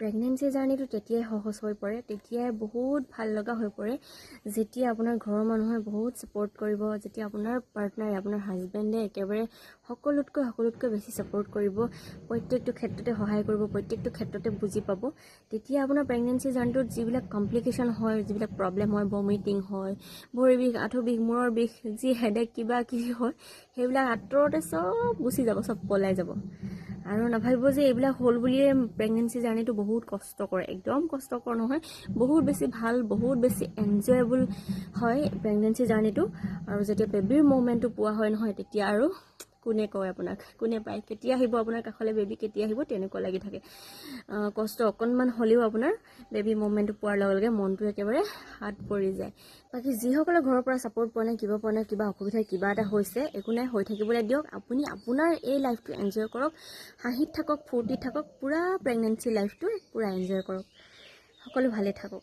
Pregnancy জাৰ্ণিটো তেতিয়াই সহজ হৈ পৰে তেতিয়াই বহুত ভাল লগা হৈ পৰে যেতিয়া আপোনাৰ ঘৰৰ মানুহে বহুত ছাপৰ্ট কৰিব যেতিয়া আপোনাৰ পাৰ্টনাৰে আপোনাৰ হাজবেণ্ডে একেবাৰে সকলোতকৈ সকলোতকৈ বেছি ছাপৰ্ট কৰিব প্ৰত্যেকটো ক্ষেত্ৰতে সহায় কৰিব প্ৰত্যেকটো ক্ষেত্ৰতে বুজি পাব তেতিয়া আপোনাৰ প্ৰেগনেঞ্চি জাৰ্ণিটোত যিবিলাক কমপ্লিকেশ্যন হয় যিবিলাক প্ৰব্লেম হয় বমিটিং হয় ভৰি বিষ আঁঠু বিষ মূৰৰ বিষ যি হেডেক কিবা কিবি হয় সেইবিলাক আঁতৰতে চব গুচি যাব চব পলাই যাব। আৰু নাভাবিব যে এইবিলাক হ'ল বুলিয়ে প্ৰেগনেঞ্চি জাৰ্ণিটো বহুত কষ্টকৰ একদম কষ্টকৰ নহয় বহুত বেছি ভাল বহুত বেছি এনজয়েবল হয় প্ৰেগনেঞ্চি জাৰ্ণিটো আৰু যেতিয়া বেবীৰ মুভমেণ্টটো পোৱা হয় নহয় তেতিয়া আৰু কোনে কয় আপোনাক? কোনে পায়? কেতিয়া আহিব আপোনাৰ কাষলৈ বেবী কেতিয়া আহিব? তেনেকুৱা লাগি থাকে। কষ্ট অকণমান হ'লেও আপোনাৰ বেবী মুভমেণ্টটো পোৱাৰ লগে লগে মনটো একেবাৰে হাত পৰি যায়। বাকী যিসকলে ঘৰৰ পৰা ছাপৰ্ট পোৱা নাই কিবা পোৱা নাই কিবা অসুবিধা কিবা এটা হৈছে একো নাই হৈ থাকিবলৈ দিয়ক। আপুনি আপোনাৰ এই লাইফটো এনজয় কৰক। হাঁহিত থাকক ফূৰ্তিত থাকক পূৰা প্ৰেগনেঞ্চি লাইফটো পূৰা এনজয় কৰক। সকলো ভালে থাকক।